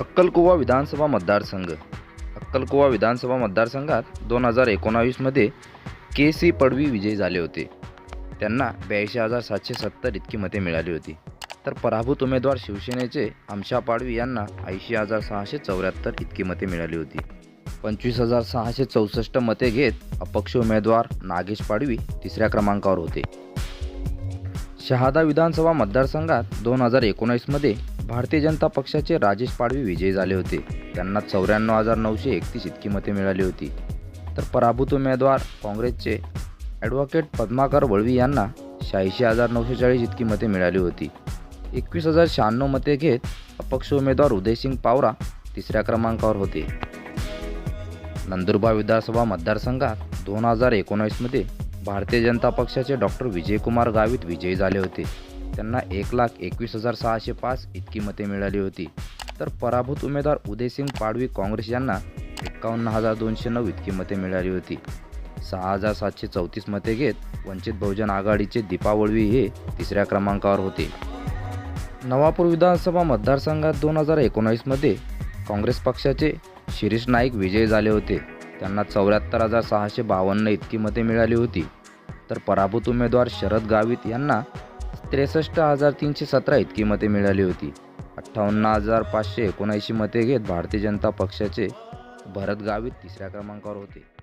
अक्कलकुवा विधानसभा मतदारसंघ. अक्कलकुवा विधानसभा मतदारसंघात दोन हजार एकोणावीसमध्ये के सी पडवी विजयी झाले होते. त्यांना ब्याऐंशी हजार सातशे सत्तर इतकी मते मिळाली होती. तर पराभूत उमेदवार शिवसेनेचे आमशा पाडवी यांना ऐंशी हजार सहाशे चौऱ्याहत्तर इतकी मते मिळाली होती. पंचवीस हजार सहाशे चौसष्ट मते घेत अपक्ष उमेदवार नागेश पाडवी तिसऱ्या क्रमांकावर होते. शहादा विधानसभा मतदारसंघात दोन हजार एकोणीसमध्ये भारतीय जनता पक्षाचे राजेश पाडवी विजयी झाले होते. त्यांना चौऱ्याण्णव हजार नऊशे एकतीस इतकी मते मिळाली होती. तर पराभूत उमेदवार काँग्रेसचे ॲडव्होकेट पद्माकर वळवी यांना शहाऐंशी हजार नऊशे चाळीस इतकी मते मिळाली होती. एकवीस हजार शहाण्णव मते घेत अपक्ष उमेदवार उदयसिंग पावरा तिसऱ्या क्रमांकावर होते. नंदुरबार विधानसभा मतदारसंघात दोन हजार एकोणावीसमध्ये भारतीय जनता पक्षाचे डॉक्टर विजयकुमार गावित विजयी झाले होते. त्यांना एक लाख एकवीस हजार सहाशे पाच इतकी मते मिळाली होती. तर पराभूत उमेदवार उदयसिंग पाडवी काँग्रेस यांना एक्कावन्न हजार दोनशे नऊ इतकी मते मिळाली होती. सहा हजार सातशे चौतीस मते घेत वंचित बहुजन आघाडीचे दीपावळवी हे तिसऱ्या क्रमांकावर होते. नवापूर विधानसभा मतदारसंघात दोन हजार एकोणावीसमध्ये काँग्रेस पक्षाचे शिरीष नाईक विजयी झाले होते. त्यांना चौऱ्याहत्तर हजार सहाशे बावन्न इतकी मते मिळाली होती. तर पराभूत उमेदवार शरद गावित यांना त्रेसष्ट हजार तीनशे सतरा इतकी मते मिळाली होती. अठ्ठावन्न हजार पाचशे एकोणऐंशी मते घेत भारतीय जनता पक्षाचे भरत गावित तिसऱ्या क्रमांकावर होते.